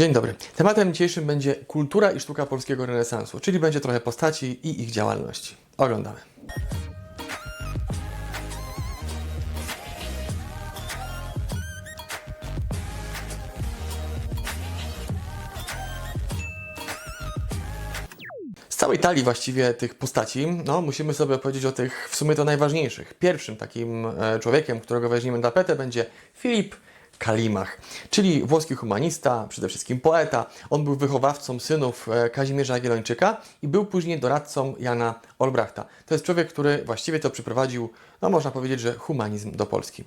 Dzień dobry. Tematem dzisiejszym będzie kultura i sztuka polskiego renesansu, czyli będzie trochę postaci i ich działalności. Oglądamy. Całej talii właściwie tych postaci, no musimy sobie powiedzieć o tych w sumie to najważniejszych. Pierwszym takim e, człowiekiem, którego weźmiemy na tapetę będzie Filip Kalimach, czyli włoski humanista, przede wszystkim poeta. On był wychowawcą synów e, Kazimierza Jagiellończyka i był później doradcą Jana Olbrachta. To jest człowiek, który właściwie to przyprowadził, no można powiedzieć, że humanizm do Polski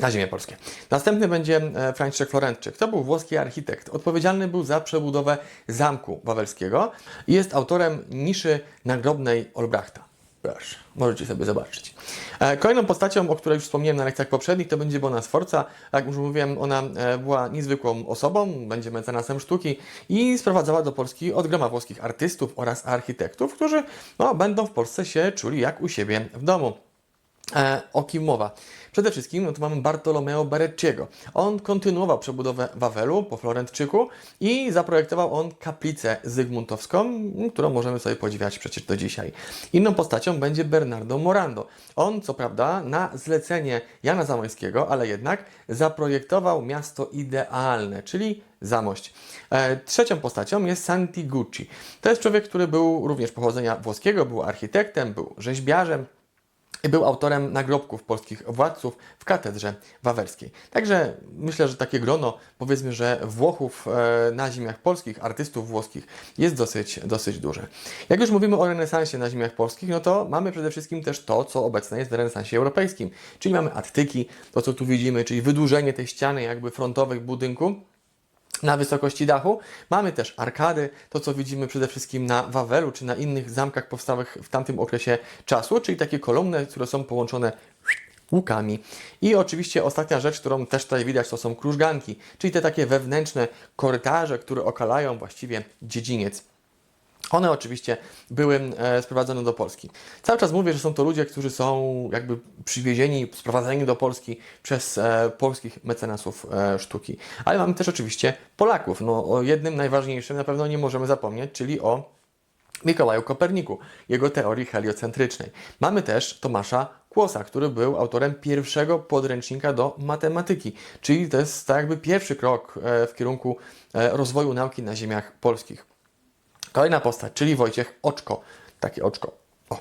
na ziemię polskie. Następny będzie e, Franciszek Florentczyk. To był włoski architekt. Odpowiedzialny był za przebudowę Zamku Wawelskiego i jest autorem niszy nagrobnej Olbrachta. Proszę, możecie sobie zobaczyć. E, Kolejną postacią, o której już wspomniałem na lekcjach poprzednich, to będzie Bona Sforza. Jak już mówiłem, ona e, była niezwykłą osobą, będzie mecenasem sztuki i sprowadzała do Polski od groma włoskich artystów oraz architektów, którzy no, będą w Polsce się czuli jak u siebie w domu. E, o kim mowa? Przede wszystkim no to mamy Bartolomeo Berecciego. On kontynuował przebudowę Wawelu po Florentczyku i zaprojektował on kaplicę zygmuntowską, którą możemy sobie podziwiać przecież do dzisiaj. Inną postacią będzie Bernardo Morando. On, co prawda, na zlecenie Jana Zamoyskiego, ale jednak zaprojektował miasto idealne, czyli Zamość. E, trzecią postacią jest Santi Gucci. To jest człowiek, który był również pochodzenia włoskiego, był architektem, był rzeźbiarzem, był autorem nagrobków polskich władców w katedrze wawerskiej. Także myślę, że takie grono, powiedzmy, że Włochów e, na ziemiach polskich, artystów włoskich jest dosyć, dosyć duże. Jak już mówimy o renesansie na ziemiach polskich, no to mamy przede wszystkim też to, co obecne jest w renesansie europejskim. Czyli mamy attyki, to co tu widzimy, czyli wydłużenie tej ściany jakby frontowej budynku, na wysokości dachu. Mamy też arkady, to co widzimy przede wszystkim na Wawelu czy na innych zamkach powstałych w tamtym okresie czasu, czyli takie kolumny, które są połączone łukami. I oczywiście ostatnia rzecz, którą też tutaj widać, to są krużganki, czyli te takie wewnętrzne korytarze, które okalają właściwie dziedziniec. One oczywiście były e, sprowadzone do Polski. Cały czas mówię, że są to ludzie, którzy są jakby przywiezieni, sprowadzeni do Polski przez e, polskich mecenasów e, sztuki. Ale mamy też oczywiście Polaków. No, o jednym najważniejszym na pewno nie możemy zapomnieć, czyli o Mikołaju Koperniku, jego teorii heliocentrycznej. Mamy też Tomasza Kłosa, który był autorem pierwszego podręcznika do matematyki, czyli to jest tak jakby pierwszy krok w kierunku rozwoju nauki na ziemiach polskich. Kolejna postać, czyli Wojciech Oczko. Takie oczko. O.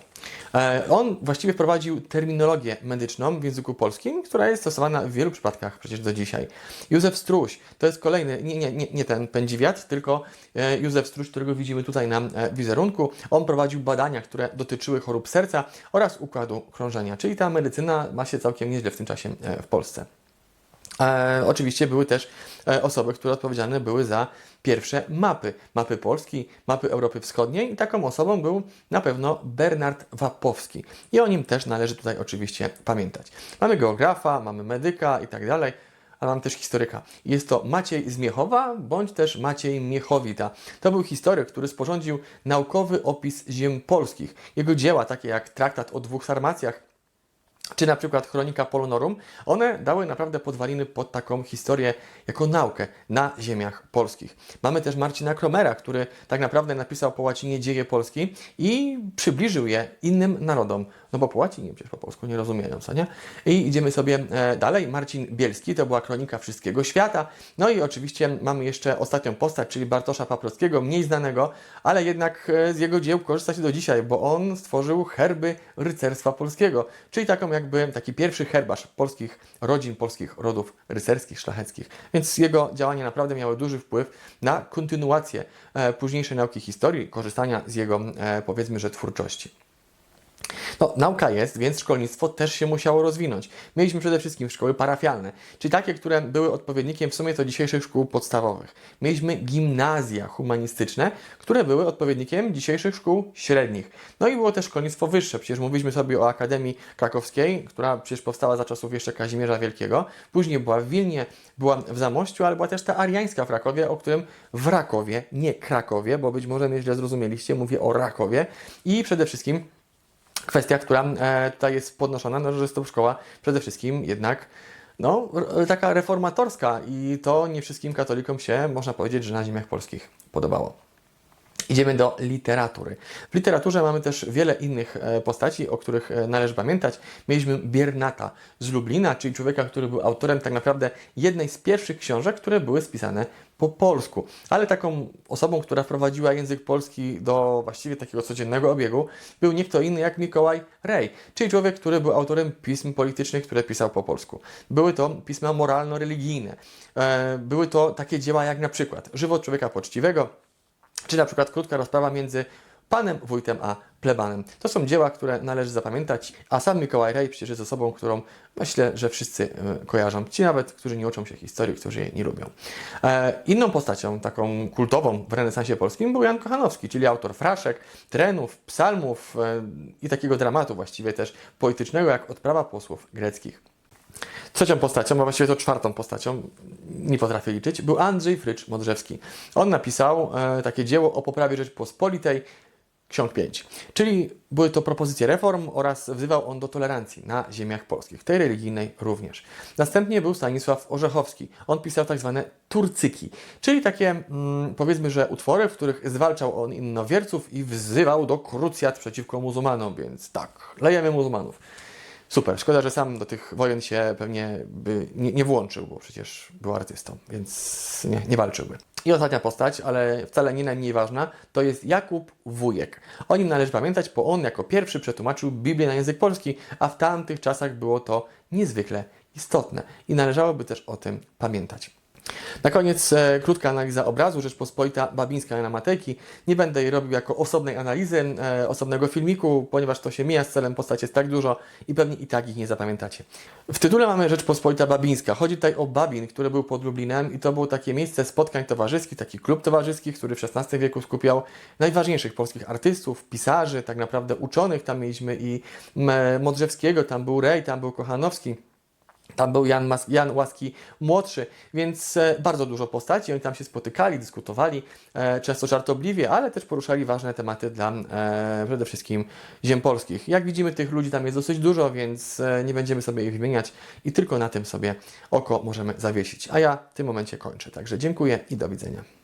E, On właściwie wprowadził terminologię medyczną w języku polskim, która jest stosowana w wielu przypadkach przecież do dzisiaj. Józef Struś to jest kolejny, nie, nie, nie, ten pędziwiat, tylko e, Józef Struś, którego widzimy tutaj na e, wizerunku. On prowadził badania, które dotyczyły chorób serca oraz układu krążenia, czyli ta medycyna ma się całkiem nieźle w tym czasie w Polsce. E, oczywiście były też e, osoby, które odpowiedzialne były za pierwsze mapy. Mapy Polski, mapy Europy Wschodniej i taką osobą był na pewno Bernard Wapowski. I o nim też należy tutaj oczywiście pamiętać. Mamy geografa, mamy medyka i tak dalej, ale mam też historyka. Jest to Maciej z Miechowa, bądź też Maciej Miechowita. To był historyk, który sporządził naukowy opis ziem polskich. Jego dzieła, takie jak Traktat o dwóch farmacjach, czy na przykład Chronika Polonorum, one dały naprawdę podwaliny pod taką historię jako naukę na ziemiach polskich. Mamy też Marcina Kromera, który tak naprawdę napisał po łacinie dzieje Polski i przybliżył je innym narodom. No bo po łacinie przecież po polsku nie rozumieją, co nie? I idziemy sobie e, dalej. Marcin Bielski, to była kronika wszystkiego świata. No i oczywiście mamy jeszcze ostatnią postać, czyli Bartosza Paprockiego, mniej znanego, ale jednak e, z jego dzieł korzysta się do dzisiaj, bo on stworzył herby rycerstwa polskiego, czyli taką jakby taki pierwszy herbarz polskich rodzin, polskich rodów rycerskich, szlacheckich. Więc jego działania naprawdę miały duży wpływ na kontynuację e, późniejszej nauki historii, korzystania z jego, powiedzmy, że twórczości. No, nauka jest, więc szkolnictwo też się musiało rozwinąć. Mieliśmy przede wszystkim szkoły parafialne, czyli takie, które były odpowiednikiem w sumie to dzisiejszych szkół podstawowych. Mieliśmy gimnazja humanistyczne, które były odpowiednikiem dzisiejszych szkół średnich. No i było też szkolnictwo wyższe. Przecież mówiliśmy sobie o Akademii Krakowskiej, która przecież powstała za czasów jeszcze Kazimierza Wielkiego. Później była w Wilnie, była w Zamościu, ale była też ta ariańska w Rakowie, o którym w Rakowie, nie Krakowie, bo być może mnie źle zrozumieliście, mówię o Rakowie. I przede wszystkim kwestia, która e, tutaj jest podnoszona, no, że jest to szkoła przede wszystkim jednak no, r- taka reformatorska i to nie wszystkim katolikom się, można powiedzieć, że na ziemiach polskich podobało. Idziemy do literatury. W literaturze mamy też wiele innych e, postaci, o których e, należy pamiętać. Mieliśmy Biernata z Lublina, czyli człowieka, który był autorem tak naprawdę jednej z pierwszych książek, które były spisane po polsku. Ale taką osobą, która wprowadziła język polski do właściwie takiego codziennego obiegu, był nie kto inny jak Mikołaj Rej, czyli człowiek, który był autorem pism politycznych, które pisał po polsku. Były to pisma moralno-religijne. E, Były to takie dzieła jak na przykład Żywot człowieka poczciwego, czy na przykład krótka rozprawa między panem wójtem a plebanem. To są dzieła, które należy zapamiętać, a sam Mikołaj Rej przecież jest osobą, którą myślę, że wszyscy e, kojarzą. Ci nawet, którzy nie uczą się historii, którzy jej nie lubią. E, inną postacią, taką kultową w renesansie polskim był Jan Kochanowski, czyli autor fraszek, trenów, psalmów e, i takiego dramatu właściwie też poetycznego, jak Odprawa posłów greckich. Trzecią postacią, a właściwie to czwartą postacią, nie potrafię liczyć, był Andrzej Frycz Modrzewski. On napisał e, takie dzieło o poprawie Rzeczpospolitej, ksiąg 5. Czyli były to propozycje reform oraz wzywał on do tolerancji na ziemiach polskich, tej religijnej również. Następnie był Stanisław Orzechowski. On pisał tak zwane turcyki, czyli takie mm, powiedzmy, że utwory, w których zwalczał on innowierców i wzywał do krucjat przeciwko muzułmanom, więc tak, lejemy muzułmanów. Super, szkoda, że sam do tych wojen się pewnie by nie, nie włączył, bo przecież był artystą, więc nie, nie walczyłby. I ostatnia postać, ale wcale nie najmniej ważna, to jest Jakub Wujek. O nim należy pamiętać, bo on jako pierwszy przetłumaczył Biblię na język polski, a w tamtych czasach było to niezwykle istotne i należałoby też o tym pamiętać. Na koniec e, krótka analiza obrazu Rzeczpospolita Babińska na Matejki. Nie będę jej robił jako osobnej analizy, e, osobnego filmiku, ponieważ to się mija z celem, postaci jest tak dużo i pewnie i tak ich nie zapamiętacie. W tytule mamy Rzeczpospolita Babińska. Chodzi tutaj o Babin, który był pod Lublinem i to było takie miejsce spotkań towarzyskich, taki klub towarzyski, który w XVI wieku skupiał najważniejszych polskich artystów, pisarzy, tak naprawdę uczonych. Tam mieliśmy i Modrzewskiego, tam był Rej, tam był Kochanowski. Tam był Jan, Mas- Jan Łaski młodszy, więc e, bardzo dużo postaci. Oni tam się spotykali, dyskutowali, e, często żartobliwie, ale też poruszali ważne tematy dla e, przede wszystkim ziem polskich. Jak widzimy, tych ludzi tam jest dosyć dużo, więc nie będziemy sobie ich wymieniać i tylko na tym sobie oko możemy zawiesić. A ja w tym momencie kończę. Także dziękuję i do widzenia.